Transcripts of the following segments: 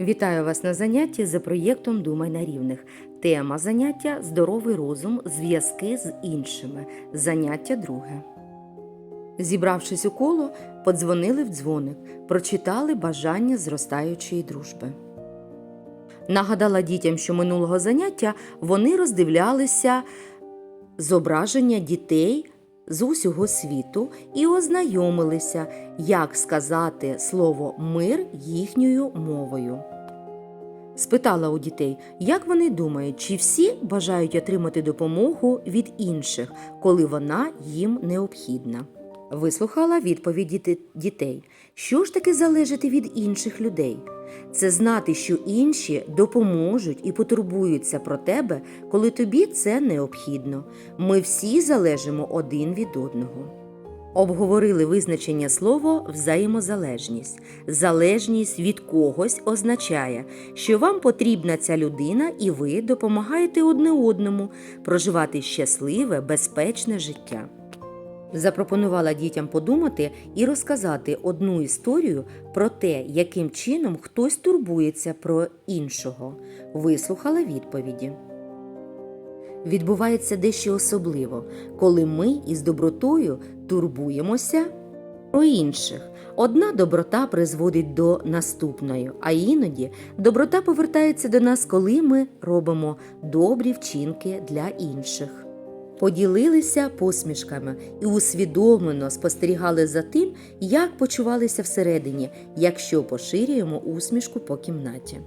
Вітаю вас на занятті за проєктом Думай на рівних. Тема заняття здоровий розум, зв'язки з іншими. Заняття друге. Зібравшись у коло, подзвонили в дзвоник, прочитали бажання зростаючої дружби. Нагадала дітям, що минулого заняття вони роздивлялися зображення дітей з усього світу і ознайомилися, як сказати слово мир їхньою мовою. Спитала у дітей, як вони думають, чи всі бажають отримати допомогу від інших, коли вона їм необхідна. Вислухала відповіді дітей. Що ж таки залежати від інших людей? Це знати, що інші допоможуть і потурбуються про тебе, коли тобі це необхідно. Ми всі залежимо один від одного. Обговорили визначення слова взаємозалежність. Залежність від когось означає, що вам потрібна ця людина, і ви допомагаєте одне одному проживати щасливе, безпечне життя. Запропонувала дітям подумати і розказати одну історію про те, яким чином хтось турбується про іншого. Вислухала відповіді. Відбувається дещо особливо, коли ми із добротою турбуємося про інших. Одна доброта призводить до наступної, а іноді доброта повертається до нас, коли ми робимо добрі вчинки для інших. Поділилися посмішками і усвідомлено спостерігали за тим, як почувалися всередині, якщо поширюємо усмішку по кімнаті.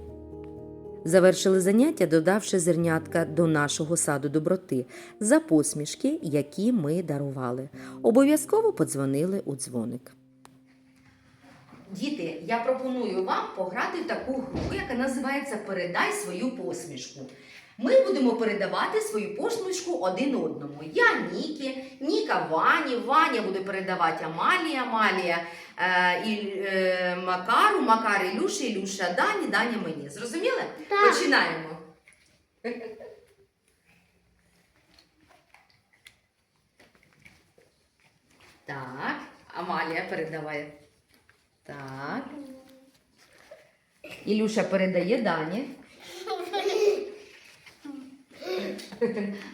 Завершили заняття, додавши зернятка до нашого саду доброти за посмішки, які ми дарували. Обов'язково подзвонили у дзвоник. Діти, я пропоную вам пограти в таку гру, яка називається Передай свою посмішку. Ми будемо передавати свою посмішку один одному. Я Нікі, Ніка Вані, Ваня буде передавати Амалії, Амалія е, і, е, Макару, Макар Ілюші, Ілюша Дані, Даня мені. Зрозуміли? Так. Починаємо. Так, Амалія передавай. Так. Ілюша передає Дані.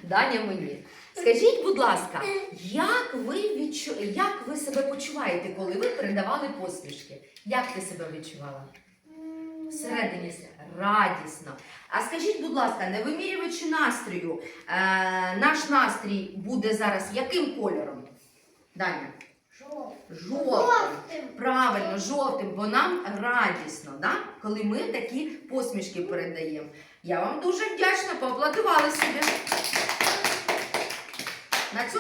Даня мені. Скажіть, будь ласка, як ви відчу... як ви себе почуваєте, коли ви передавали посмішки? Як ти себе відчувала? Всередині радісно. А скажіть, будь ласка, не вимірюючи настрою, е, наш настрій буде зараз яким кольором? Даня? Жовтим. Правильно, жовтим, бо нам радісно, да? коли ми такі посмішки передаємо. Я вам дуже вдячна, поаплодували собі. На цьому